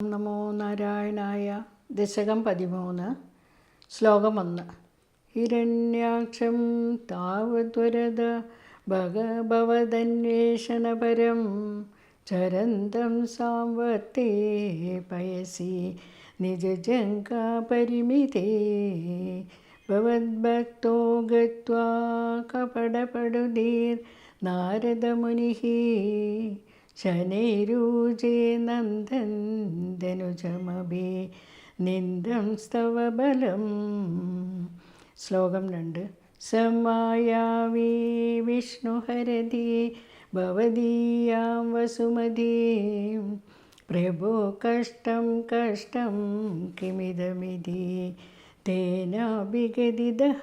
നമോ നാരായണായ ദശകം പതിമൂന്ന് ശ്ലോകം ഒന്ന്. ഹിരണ്യാക്ഷം താവത്വരത ഭഗഭവതന്വേഷണപരം ചരന്തം സാമ്പത്തേ പയസി നിജജങ്കാപരിമിതേ ഭവദ്ഭക്തോ ഗത്വാ കപടപടുതീർ നാരദമുനിः ശനൈരൂജേ നന്ദൻ ധനുജമഭി നിന്ദം സ്തവ ബലം ശ്ലോകം രണ്ട്. സമായാവി വിഷ്ണുഹരതി ഭവദീയാം വസുമതീം. പ്രഭോ കഷ്ടം കഷ്ടം കിമിതമിതി തേനാഭിഗതിതഃ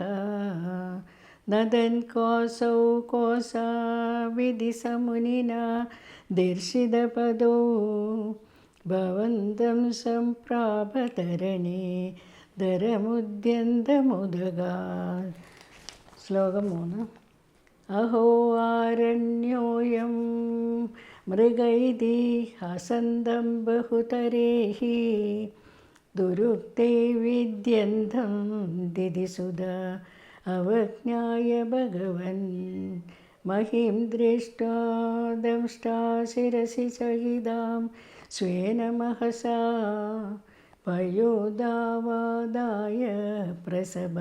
നദൻ കോസൗ കോസാ വിധിസമുനിനാ ദർശിതപദോ ഭവന്തം സംപ്രാപതരണേ ധരമുദ്യന്തമുദകാ ശ്ലോകം മൂന്ന്. അഹോ ആരണ്യോയം മൃഗൈതി ഹസന്തം ബഹുതരേഹി ദുരുക്തൈ വിദ്യന്തം ദിതിസുത അവജ്ഞായ ഭഗവൻ മഹിം ദൃഷ്ട്വാ ദംഷ്ടാ ശിരസി സഹിതാം സ്വേന മഹസാ പയോദാവാദായ പ്രസഭ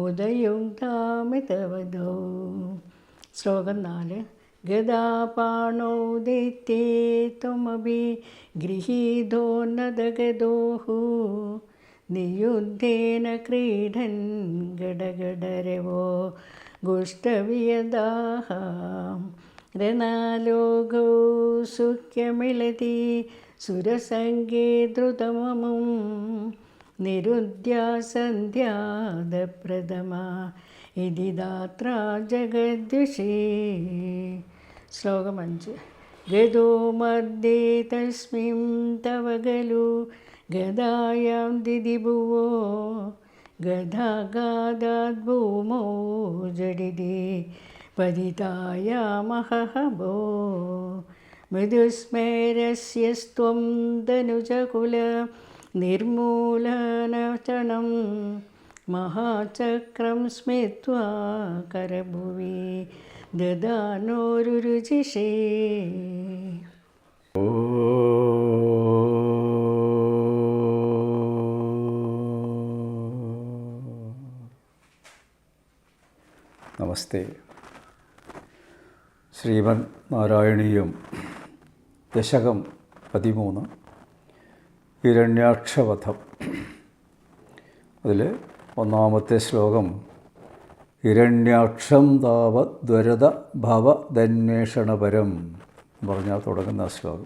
ഉദയുക്താമിതവദോ ശ്ലോകം നാല് ഗദാപാണോ ദൈത്യേ ത്വമഭി ഗൃഹീതോ നദഗദോः നിയുദ്ധേന ക്രീഡൻ ഗഡഗഡരവോ ഗുഷ്ടവിയദാः രണാലോകौ സുഖ്യമിളതി സുരസംഗേ ദ്രുതമമും. നിരുദ്യാസന്ധ്യാദപ്രഥമ ഇതി ദാത്ര ജഗദ്വിഷേ. ശ്ലോകം അഞ്ച്. ഗതോ മധ്യേ തസ്മിം തവ ഖലു ഗദായാം ദിദിഭുവോ ഗദാഗാദാദ്ഭൂമോ ജഡിതി പതിതായാമഹബോ മൃദുസ്മേരസ്യസ്ത്വം ധനുജകുല നിർമൂലനചണം മഹാചക്രം സ്മിത്വാ കരഭുവി ദദാനോരുരുചിഷേ. നമസ്തേ. ശ്രീമൻ നാരായണീയം ദശകം പതിമൂന്ന് ഹിരണ്യാക്ഷവധം. അതിൽ ഒന്നാമത്തെ ശ്ലോകം ഹിരണ്യാക്ഷം താവ ദ്വരത ഭവദന്വേഷണപരം പറഞ്ഞാൽ തുടങ്ങുന്ന ശ്ലോകം.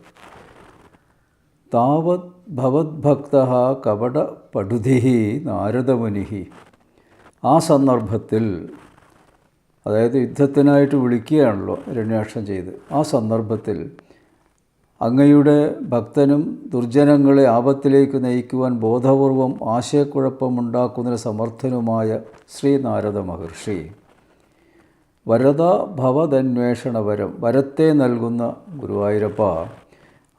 താവത് ഭവദ്ഭക്ത കപട പടുധി നാരദമുനി. ആ സന്ദർഭത്തിൽ അതായത് യുദ്ധത്തിനായിട്ട് വിളിക്കുകയാണല്ലോ രണ്യാക്ഷം ചെയ്ത്. ആ സന്ദർഭത്തിൽ അങ്ങയുടെ ഭക്തനും ദുർജനങ്ങളെ ആപത്തിലേക്ക് നയിക്കുവാൻ ബോധപൂർവം ആശയക്കുഴപ്പമുണ്ടാക്കുന്നതിന് സമർത്ഥനുമായ ശ്രീനാരദ മഹർഷി വരദ ഭവതന്വേഷണവരം വരത്തെ നൽകുന്ന ഗുരുവായൂരപ്പ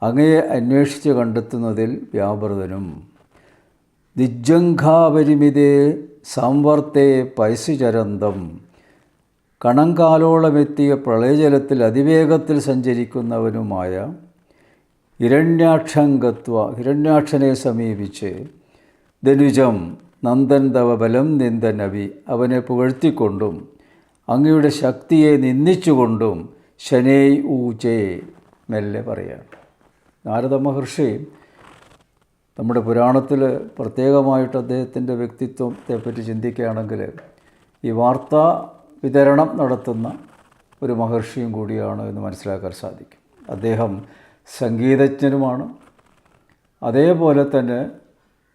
അങ്ങയെ അന്വേഷിച്ച് കണ്ടെത്തുന്നതിൽ വ്യാപൃതനും. ദിജ്ജംഘാപരിമിതേ സംവർത്തേ പൈസുചരന്തം കണങ്കാലോളമെത്തിയ പ്രളയജലത്തിൽ അതിവേഗത്തിൽ സഞ്ചരിക്കുന്നവനുമായ ഹിരണ്യാക്ഷങ്കത്വ ഹിരണ്യാക്ഷനെ സമീപിച്ച് ധനുജം നന്ദൻ തവ ബലം നിന്ദനവി അവനെ പുകഴ്ത്തിക്കൊണ്ടും അങ്ങയുടെ ശക്തിയെ നിന്ദിച്ചുകൊണ്ടും ശനേയ് ഊചേ മെല്ലെ പറയാണ്. നാരദ മഹർഷി നമ്മുടെ പുരാണത്തിൽ പ്രത്യേകമായിട്ട് അദ്ദേഹത്തിന്റെ വ്യക്തിത്വത്തെപ്പറ്റി ചിന്തിക്കുകയാണെങ്കിൽ ഈ വാർത്താ വിതരണം നടത്തുന്ന ഒരു മഹർഷിയും കൂടിയാണ് എന്ന് മനസ്സിലാക്കാൻ സാധിക്കും. അദ്ദേഹം സംഗീതജ്ഞനുമാണ് അതേപോലെ തന്നെ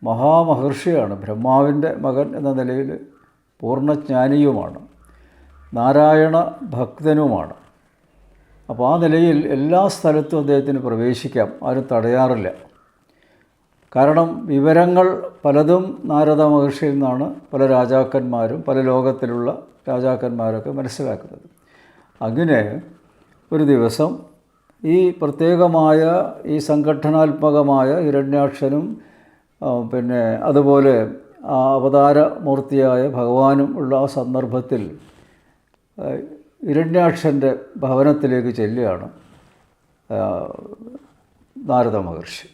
മഹാമഹർഷിയാണ്. ബ്രഹ്മാവിന്റെ മകൻ എന്ന നിലയിൽ പൂർണജ്ഞാനിയുമാണ്. നാരായണ ഭക്തനുമാണ്. അപ്പോൾ ആ നിലയിൽ എല്ലാ സ്ഥലത്തും അദ്ദേഹത്തിന് പ്രവേശിക്കാം. ആരും തടയാറില്ല. കാരണം വിവരങ്ങൾ പലതും നാരദ മഹർഷിയിൽ നിന്നാണ് പല രാജാക്കന്മാരും പല ലോകത്തിലുള്ള രാജാക്കന്മാരൊക്കെ മനസ്സിലാക്കുന്നത്. അങ്ങനെ ഒരു ദിവസം ഈ പ്രത്യേകമായ ഈ സംഘടനാത്മകമായ ഹിരണ്യാക്ഷനും പിന്നെ അതുപോലെ അവതാരമൂർത്തിയായ ഭഗവാനും ഉള്ള ആ സന്ദർഭത്തിൽ ഇരണ്യാക്ഷന്റെ ഭവനത്തിലേക്ക് ചെല്ലുകയാണ് നാരദ മഹർഷി.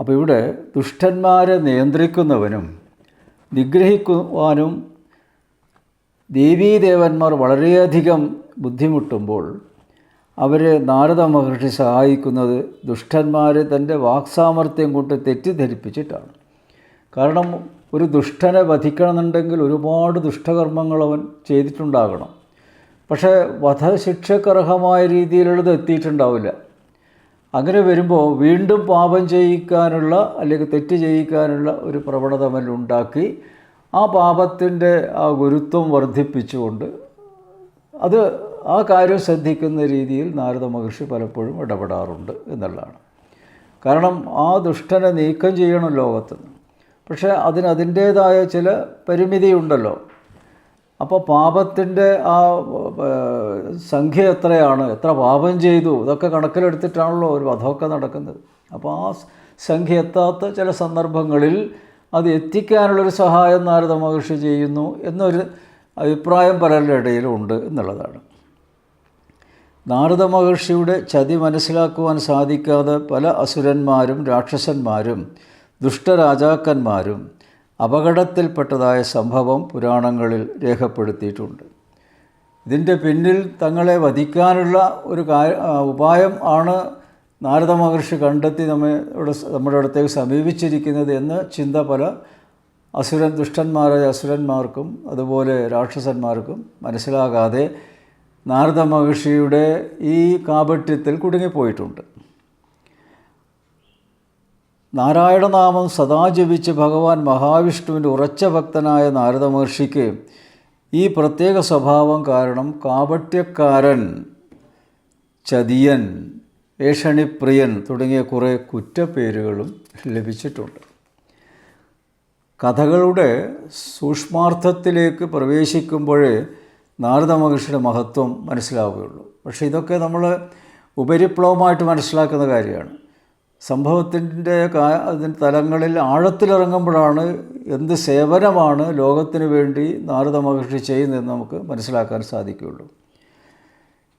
അപ്പോൾ ഇവിടെ ദുഷ്ടന്മാരെ നിയന്ത്രിക്കുന്നവനും നിഗ്രഹിക്കുവാനും ദേവീദേവന്മാർ വളരെയധികം ബുദ്ധിമുട്ടുമ്പോൾ അവരെ നാരദ മഹർഷി സഹായിക്കുന്നത് ദുഷ്ടന്മാരെ തന്റെ വാക്സാമർത്ഥ്യം കൊണ്ട് തെറ്റിദ്ധരിപ്പിച്ചിട്ടാണ്. കാരണം ഒരു ദുഷ്ടനെ വധിക്കണമെന്നുണ്ടെങ്കിൽ ഒരുപാട് ദുഷ്ടകർമ്മങ്ങൾ അവൻ ചെയ്തിട്ടുണ്ടാകണം. പക്ഷേ വധശിക്ഷക്കർഹമായ രീതിയിലുള്ളത് എത്തിയിട്ടുണ്ടാവില്ല. അങ്ങനെ വരുമ്പോൾ വീണ്ടും പാപം ചെയ്യിക്കാനുള്ള അല്ലെങ്കിൽ തെറ്റ് ചെയ്യിക്കാനുള്ള ഒരു പ്രവണത അവൻ ഉണ്ടാക്കി. ആ പാപത്തിന്റെ ആ ഗുരുത്വം വർദ്ധിപ്പിച്ചുകൊണ്ട് അത് ആ കാര്യം ശ്രദ്ധിക്കുന്ന രീതിയിൽ നാരദ മഹർഷി പലപ്പോഴും ഇടപെടാറുണ്ട് എന്നുള്ളതാണ്. കാരണം ആ ദുഷ്ടനെ നീക്കം ചെയ്യണം ലോകത്ത്. പക്ഷേ അതിന് അതിന്റേതായ ചില പരിമിതിയുണ്ടല്ലോ. അപ്പോൾ പാപത്തിന്റെ ആ സംഖ്യ എത്രയാണ്? എത്ര പാപം ചെയ്തു? ഇതൊക്കെ കണക്കിലെടുത്തിട്ടാണല്ലോ ഒരു വധമൊക്കെ നടക്കുന്നത്. അപ്പോൾ ആ സംഖ്യ എത്താത്ത ചില സന്ദർഭങ്ങളിൽ അത് എത്തിക്കാനുള്ളൊരു സഹായം നാരദ മഹർഷി ചെയ്യുന്നു എന്നൊരു അഭിപ്രായം പലരുടെ ഇടയിലുണ്ട് എന്നുള്ളതാണ്. നാരദ മഹർഷിയുടെ ചതി മനസ്സിലാക്കുവാൻ സാധിക്കാതെ പല അസുരന്മാരും രാക്ഷസന്മാരും ദുഷ്ടരാജാക്കന്മാരും അപകടത്തിൽപ്പെട്ടതായ സംഭവം പുരാണങ്ങളിൽ രേഖപ്പെടുത്തിയിട്ടുണ്ട്. ഇതിന്റെ പിന്നിൽ തങ്ങളെ വധിക്കാനുള്ള ഒരു ഉപായം ആണ് നാരദ മഹർഷി കണ്ടെത്തി നമ്മെ ഇവിടെ നമ്മുടെ അടുത്തേക്ക് സമീപിച്ചിരിക്കുന്നത് എന്ന് ചിന്ത പല അസുരൻ ദുഷ്ടന്മാരായ അസുരന്മാർക്കും അതുപോലെ രാക്ഷസന്മാർക്കും മനസ്സിലാകാതെ നാരദ മഹർഷിയുടെ ഈ കാപട്യത്തിൽ കുടുങ്ങിപ്പോയിട്ടുണ്ട്. നാരായണനാമം സദാ ജപിച്ച് ഭഗവാൻ മഹാവിഷ്ണുവിന്റെ ഉറച്ച ഭക്തനായ നാരദ മഹർഷിക്ക് ഈ പ്രത്യേക സ്വഭാവം കാരണം കാപട്യക്കാരൻ ചതിയൻ ഏഷണിപ്രിയൻ തുടങ്ങിയ കുറേ കുറ്റപ്പേരുകളും ലഭിച്ചിട്ടുണ്ട്. കഥകളുടെ സൂക്ഷ്മാർത്ഥത്തിലേക്ക് പ്രവേശിക്കുമ്പോഴേ നാരദ മഹർഷിയുടെ മഹത്വം മനസ്സിലാവുകയുള്ളൂ. പക്ഷേ ഇതൊക്കെ നമ്മൾ ഉപരിപ്ലവമായിട്ട് മനസ്സിലാക്കുന്ന കാര്യമാണ്. സംഭവത്തിന്റെ അതിന്റെ തലങ്ങളിൽ ആഴത്തിലിറങ്ങുമ്പോഴാണ് എന്ത് സേവനമാണ് ലോകത്തിന് വേണ്ടി നാരദ മഹർഷി ചെയ്യുന്നതെന്ന് നമുക്ക് മനസ്സിലാക്കാൻ സാധിക്കുകയുള്ളൂ.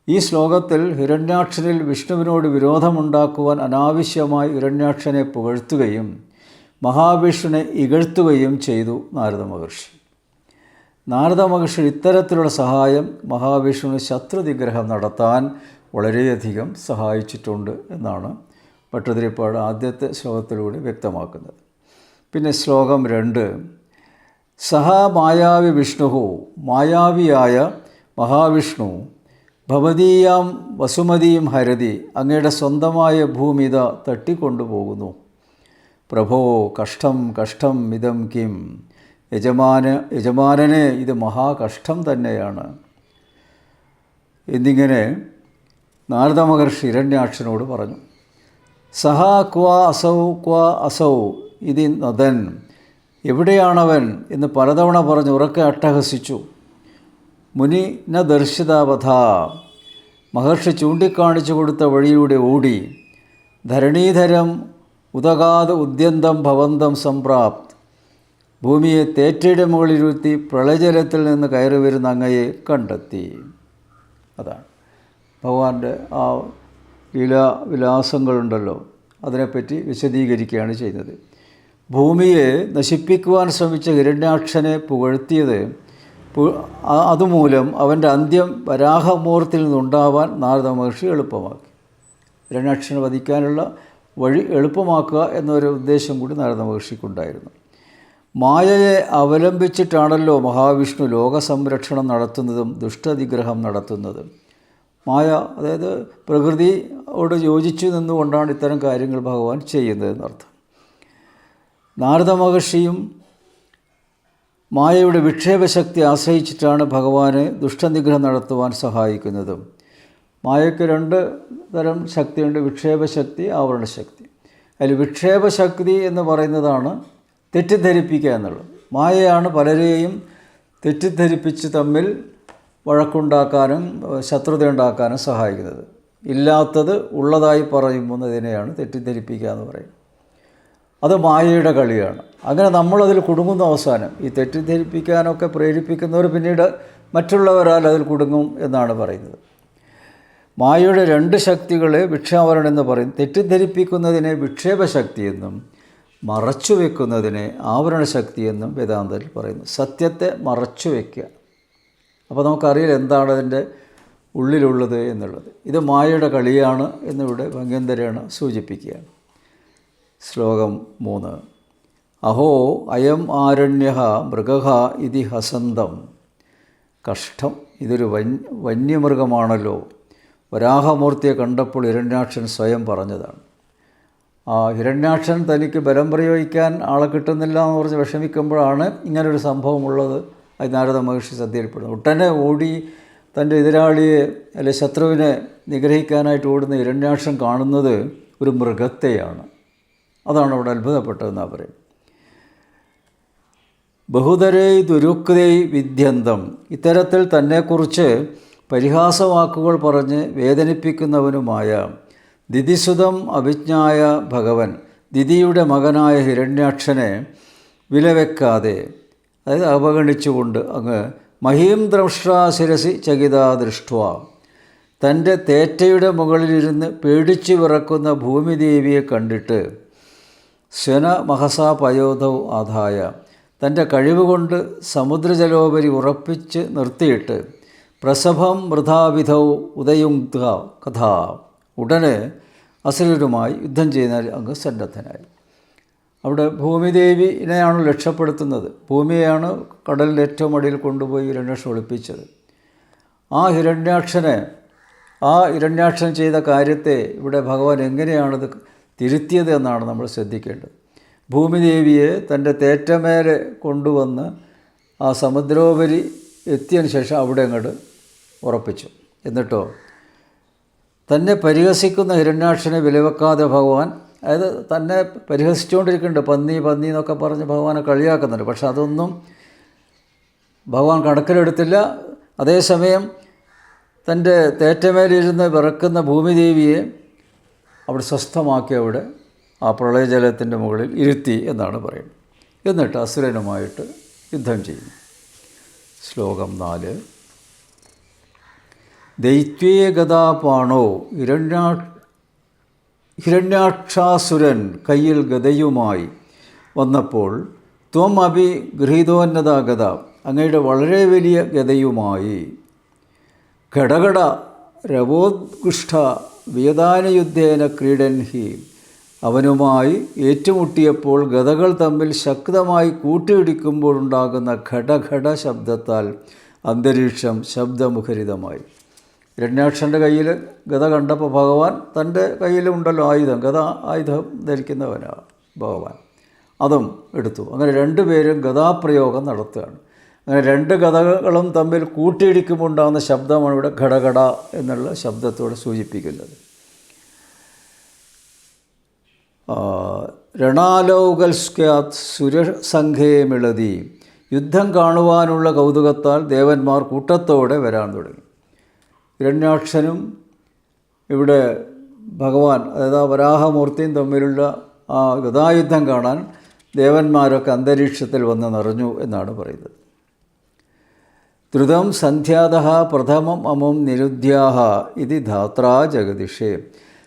ഈ ശ്ലോകത്തിൽ ഹിരണ്യാക്ഷനിൽ വിഷ്ണുവിനോട് വിരോധമുണ്ടാക്കുവാൻ അനാവശ്യമായി ഹിരണ്യാക്ഷനെ പുകഴ്ത്തുകയും മഹാവിഷ്ണുവിനെ ഇകഴ്ത്തുകയും ചെയ്തു നാരദ മഹർഷി. നാരദ മഹർഷി ഇത്തരത്തിലുള്ള സഹായം മഹാവിഷ്ണുവിന് ശത്രുനിഗ്രഹം നടത്താൻ വളരെയധികം സഹായിച്ചിട്ടുണ്ട് എന്നാണ് ഭട്ടതിരിപ്പാട് ആദ്യത്തെ ശ്ലോകത്തിലൂടെ വ്യക്തമാക്കുന്നത്. പിന്നെ ശ്ലോകം രണ്ട്. സഹ മായാവി വിഷ്ണു മായാവിയായ മഹാവിഷ്ണു ഭവതീയാം വസുമതിയും ഹരതി അങ്ങയുടെ സ്വന്തമായ ഭൂമി ഇത തട്ടിക്കൊണ്ടുപോകുന്നു. പ്രഭോ കഷ്ടം കഷ്ടം ഇതം കിം. യജമാന യജമാനനെ ഇത് മഹാകഷ്ടം തന്നെയാണ്. എന്നിങ്ങനെ നാരദ മഹർഷി ഹിരണ്യാക്ഷനോട് പറഞ്ഞു. സഹ ക്വ അസൗ ക്വ അസൗ ഇതി നദൻ. എവിടെയാണവൻ എന്ന് പലതവണ പറഞ്ഞ് ഉറക്കെ അട്ടഹസിച്ചു. മുനി ന ദർശിതാവധ മഹർഷി ചൂണ്ടിക്കാണിച്ചു കൊടുത്ത വഴിയിലൂടെ ഓടി. ധരണീധരം ഉദകാത് ഉദ്യന്തം ഭവന്തം സംപ്രാപ്ത്. ഭൂമിയെ തേറ്റയുടെ മുകളിലിരുത്തി പ്രളയജലത്തിൽ നിന്ന് കയറി വരുന്ന അങ്ങയെ കണ്ടെത്തി. അതാണ്. ഭഗവാന്റെ ആ ലീലാ വിലാസങ്ങളുണ്ടല്ലോ. അതിനെപ്പറ്റി വിശദീകരിക്കുകയാണ് ചെയ്യുന്നത്. ഭൂമിയെ നശിപ്പിക്കുവാൻ ശ്രമിച്ച ഹിരണ്യാക്ഷനെ പുകഴ്ത്തിയത് അതുമൂലം അവന്റെ അന്ത്യം വരാഹമൂർത്തിൽ നിന്നുണ്ടാവാൻ നാരദ മഹർഷി എളുപ്പമാക്കി. ഹിരണ്യാക്ഷനെ വധിക്കാനുള്ള വഴി എളുപ്പമാക്കുക എന്നൊരു ഉദ്ദേശം കൂടി നാരദ മഹർഷിക്കുണ്ടായിരുന്നു. മായയെ അവലംബിച്ചിട്ടാണല്ലോ മഹാവിഷ്ണു ലോകസംരക്ഷണം നടത്തുന്നതും ദുഷ്ടനിഗ്രഹം നടത്തുന്നതും. മായ അതായത് പ്രകൃതിയോട് യോജിച്ചു നിന്നുകൊണ്ടാണ് ഇത്തരം കാര്യങ്ങൾ ഭഗവാൻ ചെയ്യുന്നതെന്നർത്ഥം നാരദ മഹർഷിയും മായയുടെ വിക്ഷേപശക്തി ആശ്രയിച്ചിട്ടാണ് ഭഗവാന് ദുഷ്ടനിഗ്രഹം നടത്തുവാൻ സഹായിക്കുന്നത്. മായയ്ക്ക് രണ്ട് തരം ശക്തിയുണ്ട് വിക്ഷേപശക്തി ആവരണശക്തി. അതിൽ വിക്ഷേപശക്തി എന്ന് പറയുന്നതാണ് തെറ്റിദ്ധരിപ്പിക്കുക എന്നുള്ളത്. മായയാണ് പലരെയും തെറ്റിദ്ധരിപ്പിച്ച് തമ്മിൽ വഴക്കുണ്ടാക്കാനും ശത്രുതയുണ്ടാക്കാനും സഹായിക്കുന്നത്. ഇല്ലാത്തത് ഉള്ളതായി പറയുന്നതിനെയാണ് തെറ്റിദ്ധരിപ്പിക്കുക എന്ന് പറയും അത് മായയുടെ കളിയാണ്. അങ്ങനെ നമ്മളതിൽ കുടുങ്ങുന്ന അവസാനം ഈ തെറ്റിദ്ധരിപ്പിക്കാനൊക്കെ പ്രേരിപ്പിക്കുന്നവർ പിന്നീട് മറ്റുള്ളവരാൽ അതിൽ കുടുങ്ങും എന്നാണ് പറയുന്നത്. മായയുടെ രണ്ട് ശക്തികളെ വിക്ഷേപരണം എന്ന് പറയും. തെറ്റിദ്ധരിപ്പിക്കുന്നതിനെ വിക്ഷേപശക്തി എന്നും മറച്ചു വെക്കുന്നതിനെ ആവരണശക്തി എന്നും വേദാന്തത്തിൽ പറയുന്നു. സത്യത്തെ മറച്ചു വയ്ക്കുക അപ്പോൾ നമുക്കറിയില്ല എന്താണ് അതിന്റെ ഉള്ളിലുള്ളത് എന്നുള്ളത്. ഇത് മായയുടെ കളിയാണ് എന്നിവിടെ ഭംഗ്യന്തരേണ് സൂചിപ്പിക്കുകയാണ്. ശ്ലോകം മൂന്ന്. അഹോ അയം ആരണ്യ മൃഗഹ ഇതി ഹസന്തം. കഷ്ടം ഇതൊരു വന്യമൃഗമാണല്ലോ. വരാഹമൂർത്തിയെ കണ്ടപ്പോൾ ഹിരണ്യാക്ഷൻ സ്വയം പറഞ്ഞതാണ്. ആ ഹിരണ്യാക്ഷൻ തനിക്ക് ബലം പ്രയോഗിക്കാൻ ആളെ കിട്ടുന്നില്ല എന്ന് പറഞ്ഞ് വിഷമിക്കുമ്പോഴാണ് ഇങ്ങനൊരു സംഭവമുള്ളത് നാരദ മഹർഷി ശ്രദ്ധയിൽപ്പെടുന്നു. ഉടനെ ഓടി തന്റെ എതിരാളിയെ അല്ലെ ശത്രുവിനെ നിഗ്രഹിക്കാനായിട്ട് ഓടുന്ന ഇരണ്യാക്ഷം കാണുന്നത് ഒരു മൃഗത്തെയാണ്. അതാണ് അവിടെ അത്ഭുതപ്പെട്ടതെന്ന് പറയും ബഹുതരേ ദുരുക്തേ വിദ്യന്തം. ഇത്തരത്തിൽ തന്നെക്കുറിച്ച് പരിഹാസവാക്കുകൾ പറഞ്ഞ് വേദനിപ്പിക്കുന്നവനുമായ ദിതിസുതം അഭിജ്ഞായ ഭഗവൻ ദിതിയുടെ മകനായ ഹിരണ്യാക്ഷനെ വിലവെക്കാതെ അതായത് അവഗണിച്ചുകൊണ്ട് അങ്ങ് മഹീം ദ്രഷ്ട്രാ ശിരസി ചകിത ദൃഷ്ട്വ. തന്റെ തേറ്റയുടെ മുകളിലിരുന്ന് പേടിച്ചു വിറക്കുന്ന ഭൂമിദേവിയെ കണ്ടിട്ട് സ്വന മഹസാ പയോധവ് ആദായ തന്റെ കഴിവുകൊണ്ട് സമുദ്രജലോപരി ഉറപ്പിച്ച് നിർത്തിയിട്ട് പ്രസഭം മൃഥാവിധൗ ഉദയുക്ത കഥ. ഉടനെ അസുരരുമായി യുദ്ധം ചെയ്യുന്ന അങ്ങ് സന്നദ്ധനായി. അവിടെ ഭൂമിദേവിനെയാണ് രക്ഷപ്പെടുത്തുന്നത് ഭൂമിയെയാണ് കടലിന്റെ ഏറ്റവും അടിയിൽ കൊണ്ടുപോയി ഹിരണ്യാക്ഷൻ ഒളിപ്പിച്ചത്. ആ ഹിരണ്യാക്ഷനെ ആ ഹിരണ്യാക്ഷൻ ചെയ്ത കാര്യത്തെ ഇവിടെ ഭഗവാൻ എങ്ങനെയാണത് തിരുത്തിയത് എന്നാണ് നമ്മൾ ശ്രദ്ധിക്കേണ്ടത്. ഭൂമിദേവിയെ തന്റെ തേറ്റമേലെ കൊണ്ടുവന്ന് ആ സമുദ്രോപരി എത്തിയതിന് ശേഷം അവിടെ അങ്ങോട്ട് ഉറപ്പിച്ചു. എന്നിട്ടോ? തന്നെ പരിഹസിക്കുന്ന ഹിരണ്യാക്ഷനെ വിലവെക്കാതെ ഭഗവാൻ അതായത് തന്നെ പരിഹസിച്ചുകൊണ്ടിരിക്കുന്നുണ്ട്. പന്നി പന്നി എന്നൊക്കെ പറഞ്ഞ് ഭഗവാനെ കളിയാക്കുന്നുണ്ട്. പക്ഷെ അതൊന്നും ഭഗവാൻ കണക്കിലെടുത്തില്ല. അതേസമയം തന്റെ തേറ്റമേലിരുന്ന് വിറക്കുന്ന ഭൂമിദേവിയെ അവിടെ സ്വസ്ഥമാക്കി അവിടെ ആ പ്രളയജലത്തിന്റെ മുകളിൽ ഇരുത്തി എന്നാണ് പറയുന്നത്. എന്നിട്ട് അസുരനുമായിട്ട് യുദ്ധം ചെയ്യുന്നു. ശ്ലോകം നാല്. ദൈത്യേ ഗതാപാണോ ഹിരണ്യാ ഹിരണ്യാക്ഷാസുരൻ കയ്യിൽ ഗതയുമായി വന്നപ്പോൾ ത്വം അഭി ഗൃഹീതോന്നതാഗത അങ്ങയുടെ വളരെ വലിയ ഗതയുമായി ഘടഘട രവോത്കൃഷ്ട വേദാനയുദ്ധേന ക്രീഡൻ ഹി. അവനുമായി ഏറ്റുമുട്ടിയപ്പോൾ ഗതകൾ തമ്മിൽ ശക്തമായി കൂട്ടിയിടിക്കുമ്പോഴുണ്ടാകുന്ന ഘടഘട ശബ്ദത്താൽ അന്തരീക്ഷം ശബ്ദമുഖരിതമായി. രണ്യാക്ഷന്റെ കയ്യിൽ ഗത കണ്ടപ്പോൾ ഭഗവാൻ തന്റെ കയ്യിലുണ്ടല്ലോ ആയുധം. ഗത ആയുധം ധരിക്കുന്നവനാണ് ഭഗവാൻ. അതും എടുത്തു. അങ്ങനെ രണ്ടുപേരും ഗതാപ്രയോഗം നടത്തുകയാണ്. അങ്ങനെ രണ്ട് ഗതകളും തമ്മിൽ കൂട്ടിയിടിക്കുമ്പോൾ ഉണ്ടാകുന്ന ശബ്ദമാണ് ഇവിടെ ഘടഘട എന്നുള്ള ശബ്ദത്തോടെ സൂചിപ്പിക്കുന്നത്. രണാലോകൽ സ്ക്യാത് സുരസംഘേമിളതി. യുദ്ധം കാണുവാനുള്ള കൗതുകത്താൽ ദേവന്മാർ കൂട്ടത്തോടെ വരാൻ തുടങ്ങി. ഹിരണ്യാക്ഷനും ഇവിടെ ഭഗവാൻ അതായത് ആ വരാഹമൂർത്തിയും തമ്മിലുള്ള ആ ഗതായുദ്ധം കാണാൻ ദേവന്മാരൊക്കെ അന്തരീക്ഷത്തിൽ വന്ന് നിറഞ്ഞു എന്നാണ് പറയുന്നത്. ദ്രുതം സന്ധ്യാത പ്രഥമം അമം നിരുദ്ധ്യാഹ ഇത് ധാത്രാ ജഗതിഷേ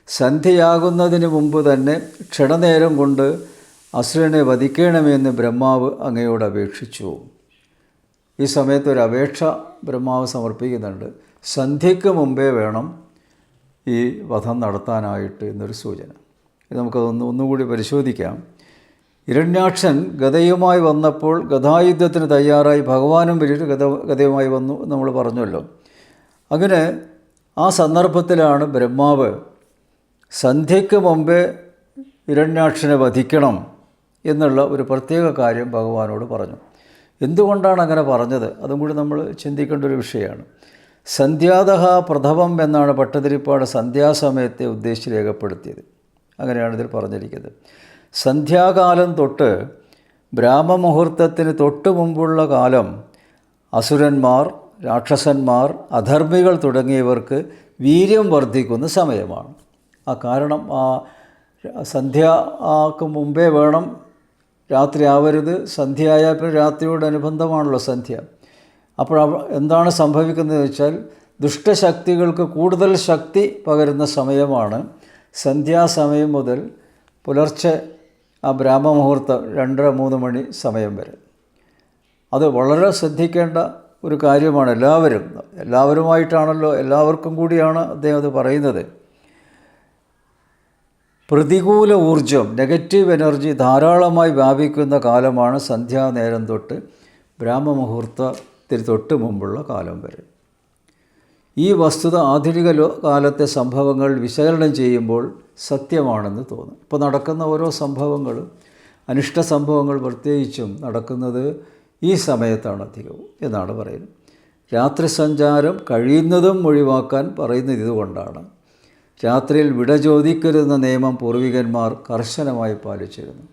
സന്ധ്യയാകുന്നതിന് മുമ്പ് തന്നെ ക്ഷണനേരം കൊണ്ട് അസുരനെ വധിക്കണമെന്ന് ബ്രഹ്മാവ് അങ്ങയോട് അപേക്ഷിച്ചു. ഈ സമയത്ത് ഒരു അപേക്ഷ ബ്രഹ്മാവ് സമർപ്പിക്കുന്നുണ്ട്. സന്ധ്യയ്ക്ക് മുമ്പേ വേണം ഈ വധം നടത്താനായിട്ട് എന്നൊരു സൂചന. ഇത് നമുക്കതൊന്ന് ഒന്നുകൂടി പരിശോധിക്കാം. ഇരണ്യാക്ഷൻ ഗതയുമായി വന്നപ്പോൾ ഗതായുദ്ധത്തിന് തയ്യാറായി ഭഗവാനും വലിയൊരു ഗത ഗതയുമായി വന്നു നമ്മൾ പറഞ്ഞല്ലോ. അങ്ങനെ ആ സന്ദർഭത്തിലാണ് ബ്രഹ്മാവ് സന്ധ്യയ്ക്ക് മുമ്പേ ഇരണ്യാക്ഷനെ വധിക്കണം എന്നുള്ള ഒരു പ്രത്യേക കാര്യം ഭഗവാനോട് പറഞ്ഞു. എന്തുകൊണ്ടാണ് അങ്ങനെ പറഞ്ഞത്? അതും കൂടി നമ്മൾ ചിന്തിക്കേണ്ട ഒരു വിഷയമാണ്. സന്ധ്യാതഹ പ്രഥമം എന്നാണ് പട്ടതിരിപ്പാട് സന്ധ്യാസമയത്തെ ഉദ്ദേശിച്ച് രേഖപ്പെടുത്തിയത്. അങ്ങനെയാണ് ഇതിൽ പറഞ്ഞിരിക്കുന്നത്. സന്ധ്യാകാലം തൊട്ട് ബ്രാഹ്മമുഹൂർത്തത്തിന് തൊട്ടു മുമ്പുള്ള കാലം അസുരന്മാർ രാക്ഷസന്മാർ അധർമ്മികൾ തുടങ്ങിയവർക്ക് വീര്യം വർദ്ധിക്കുന്ന സമയമാണ്. ആ കാരണം ആ സന്ധ്യക്ക് മുമ്പേ വേണം രാത്രി ആവരുത് സന്ധ്യ ആയാൽ പിന്നെ രാത്രിയോട് അനുബന്ധമാണല്ലോ സന്ധ്യ. അപ്പോൾ എന്താണ് സംഭവിക്കുന്നത് വെച്ചാൽ ദുഷ്ടശക്തികൾക്ക് കൂടുതൽ ശക്തി പകരുന്ന സമയമാണ്. സന്ധ്യാസമയം മുതൽ പുലർച്ചെ ആ ബ്രാഹ്മമുഹൂർത്തം രണ്ടര മൂന്ന് മണി സമയം വരെ. അത് വളരെ ശ്രദ്ധിക്കേണ്ട ഒരു കാര്യമാണ് എല്ലാവരും. എല്ലാവരുമായിട്ടാണല്ലോ എല്ലാവർക്കും കൂടിയാണ് അദ്ദേഹം അത് പറയുന്നത്. പ്രതികൂല ഊർജം നെഗറ്റീവ് എനർജി ധാരാളമായി വ്യാപിക്കുന്ന കാലമാണ് സന്ധ്യാനേരം തൊട്ട് ബ്രാഹ്മമുഹൂർത്തത്തിൽ തൊട്ട് മുമ്പുള്ള കാലം വരെ. ഈ വസ്തുത ആധുനിക കാലത്തെ സംഭവങ്ങൾ വിശകലനം ചെയ്യുമ്പോൾ സത്യമാണെന്ന് തോന്നും. ഇപ്പോൾ നടക്കുന്ന ഓരോ സംഭവങ്ങളും അനിഷ്ട സംഭവങ്ങൾ പ്രത്യേകിച്ചും നടക്കുന്നത് ഈ സമയത്താണ് അധികവും എന്നാണ് പറയുന്നത്. രാത്രി സഞ്ചാരം കഴിയുന്നതും ഒഴിവാക്കാൻ പറയുന്നത് ഇതുകൊണ്ടാണ്. രാത്രിയിൽ വിട ചോദിക്കരുതെന്ന നിയമം പൂർവികന്മാർ കർശനമായി പാലിച്ചിരുന്നു.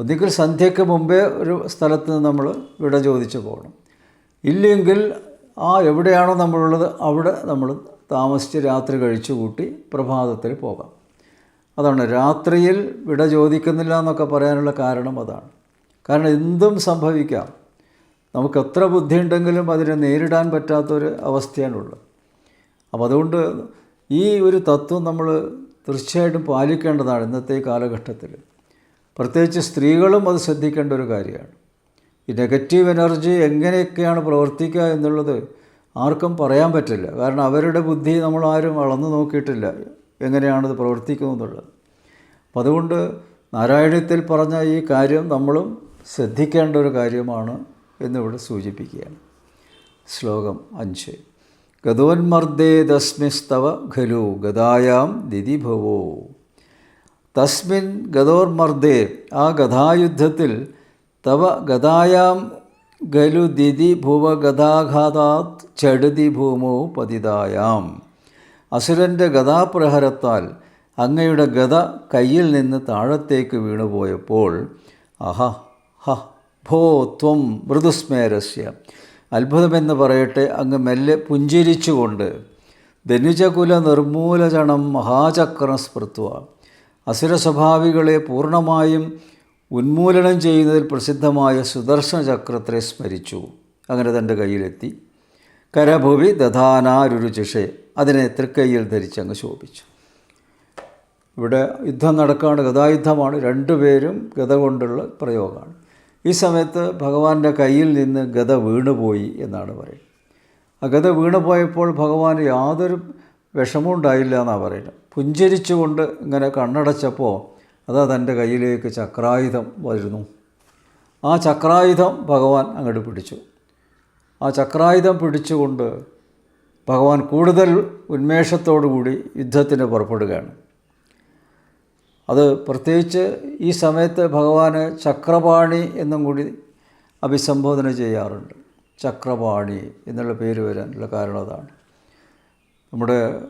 ഒന്നുകിൽ സന്ധ്യയ്ക്ക് മുമ്പേ ഒരു സ്ഥലത്ത് നിന്ന് നമ്മൾ വിട ചോദിച്ചു പോകണം. ഇല്ലെങ്കിൽ ആ എവിടെയാണോ നമ്മളുള്ളത് അവിടെ നമ്മൾ താമസിച്ച് രാത്രി കഴിച്ചു കൂട്ടി പ്രഭാതത്തിൽ പോകാം. അതാണ് രാത്രിയിൽ വിട ചോദിക്കുന്നില്ല എന്നൊക്കെ പറയാനുള്ള കാരണം അതാണ്. കാരണം എന്തും സംഭവിക്കാം. നമുക്ക് എത്ര ബുദ്ധിയുണ്ടെങ്കിലും അതിനെ നേരിടാൻ പറ്റാത്തൊരു അവസ്ഥയാണുള്ളത്. അപ്പോൾ അതുകൊണ്ട് ഈ ഒരു തത്വം നമ്മൾ തീർച്ചയായിട്ടും പാലിക്കേണ്ടതാണ് ഇന്നത്തെ കാലഘട്ടത്തിൽ. പ്രത്യേകിച്ച് സ്ത്രീകളും അത് ശ്രദ്ധിക്കേണ്ട ഒരു കാര്യമാണ്. ഈ നെഗറ്റീവ് എനർജി എങ്ങനെയൊക്കെയാണ് പ്രവർത്തിക്കുക എന്നുള്ളത് ആർക്കും പറയാൻ പറ്റില്ല. കാരണം അവരുടെ ബുദ്ധി നമ്മൾ ആരും അളന്നു നോക്കിയിട്ടില്ല എങ്ങനെയാണത് പ്രവർത്തിക്കുന്നതെന്നുള്ളത് അപ്പം അതുകൊണ്ട് നാരായണത്തിൽ പറഞ്ഞ ഈ കാര്യം നമ്മളും ശ്രദ്ധിക്കേണ്ട ഒരു കാര്യമാണ് എന്നിവിടെ സൂചിപ്പിക്കുകയാണ്. ശ്ലോകം അഞ്ച്. ഗതോന്മർദ്ദേ തസ്മിസ്തവ ഖലു ഗതായാം ദിതിഭവോ തസ്മിൻ ഗതോർമർദ്ദേ ആ ഗതായുദ്ധത്തിൽ തവ ഗതായാം ഗലു ദിതി ഭുവഗതാഘാതാത് ചടുതി ഭൂമോ പതിതായാം. അസുരന്റെ ഗതാപ്രഹരത്താൽ അങ്ങയുടെ ഗത കയ്യിൽ നിന്ന് താഴത്തേക്ക് വീണുപോയപ്പോൾ അഹ ഹ ഭോ ത്വം മൃദുസ്മേരസ്യ. അത്ഭുതമെന്ന് പറയട്ടെ അങ്ങ് മെല്ലെ പുഞ്ചിരിച്ചുകൊണ്ട് ധനുജകുല നിർമൂലചണം മഹാചക്രം സ്മൃത്വ അസുര സ്വഭാവികളെ പൂർണമായും ഉന്മൂലനം ചെയ്യുന്നതിൽ പ്രസിദ്ധമായ സുദർശന ചക്രത്തെ സ്മരിച്ചു. അങ്ങനെ തന്റെ കയ്യിലെത്തി. കരഭുവി ദധാനാരുചിഷെ അതിനെ തൃക്കൈയിൽ ധരിച്ചങ്ങ് ശോഭിച്ചു. ഇവിടെ യുദ്ധം നടക്കാണ് ഗതായുദ്ധമാണ്. രണ്ടുപേരും ഗത കൊണ്ടുള്ള പ്രയോഗമാണ്. ഈ സമയത്ത് ഭഗവാന്റെ കയ്യിൽ നിന്ന് ഗത വീണുപോയി എന്നാണ് പറയുന്നത്. ആ ഗത വീണുപോയപ്പോൾ ഭഗവാൻ യാതൊരു വിഷമവും ഉണ്ടായില്ല എന്നാണ് പറയുന്നത്. പുഞ്ചരിച്ചുകൊണ്ട് ഇങ്ങനെ കണ്ണടച്ചപ്പോൾ അതാ തന്റെ കയ്യിലേക്ക് ചക്രായുധം വരുന്നു. ആ ചക്രായുധം ഭഗവാൻ അങ്ങോട്ട് പിടിച്ചു. ആ ചക്രായുധം പിടിച്ചുകൊണ്ട് ഭഗവാൻ കൂടുതൽ ഉന്മേഷത്തോടു കൂടി യുദ്ധത്തിന് പുറപ്പെടുകയാണ്. അത് പ്രത്യേകിച്ച് ഈ സമയത്ത് ഭഗവാന് ചക്രപാണി എന്നും കൂടി അഭിസംബോധന ചെയ്യാറുണ്ട്. ചക്രപാണി എന്നുള്ള പേര് വരാനുള്ള കാരണം അതാണ്. നമ്മുടെ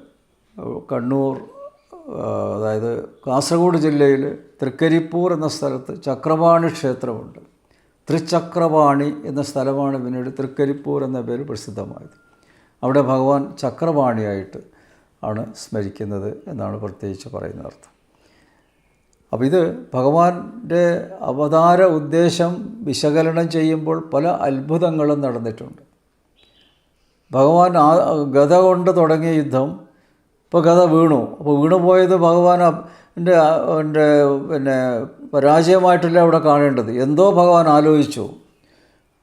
കണ്ണൂർ അതായത് കാസർഗോഡ് ജില്ലയിൽ തൃക്കരിപ്പൂർ എന്ന സ്ഥലത്ത് ചക്രപാണി ക്ഷേത്രമുണ്ട്. തൃച്ചക്രപാണി എന്ന സ്ഥലമാണ് പിന്നീട് തൃക്കരിപ്പൂർ എന്ന പേര് പ്രസിദ്ധമായത്. അവിടെ ഭഗവാൻ ചക്രപാണിയായിട്ട് ആണ് സ്മരിക്കുന്നത് എന്നാണ് പ്രത്യേകിച്ച് പറയുന്ന അർത്ഥം. അപ്പോൾ ഇത് ഭഗവാന്റെ അവതാര ഉദ്ദേശം വിശകലനം ചെയ്യുമ്പോൾ പല അത്ഭുതങ്ങളും നടന്നിട്ടുണ്ട്. ഭഗവാൻ ഗത കൊണ്ട് തുടങ്ങിയ യുദ്ധം ഇപ്പോൾ കഥ വീണു. അപ്പോൾ വീണു പോയത് ഭഗവാൻ എന്റെ എന്റെ പിന്നെ പരാജയമായിട്ടല്ല അവിടെ കാണേണ്ടത്? എന്തോ ഭഗവാൻ ആലോചിച്ചു.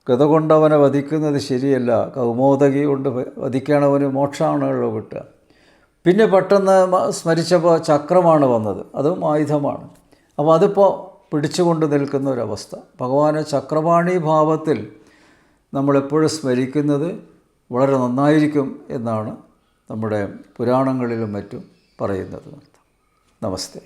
കഥ കൊണ്ട് അവനെ വധിക്കുന്നത് ശരിയല്ല. കൗമോദകി കൊണ്ട് വധിക്കണവന് മോക്ഷമാണല്ലോ കിട്ടുക പിന്നെ പെട്ടെന്ന് സ്മരിച്ചപ്പോൾ ചക്രമാണ് വന്നത്. അതും ആയുധമാണ്. അപ്പോൾ അതിപ്പോൾ പിടിച്ചുകൊണ്ട് നിൽക്കുന്ന ഒരവസ്ഥ ഭഗവാനെ ചക്രപാണി ഭാവത്തിൽ നമ്മളെപ്പോഴും സ്മരിക്കുന്നത് വളരെ നന്നായിരിക്കും എന്നാണ് നമ്മുടെ പുരാണങ്ങളിലും മറ്റും പറയുന്നത് നമസ്തേ.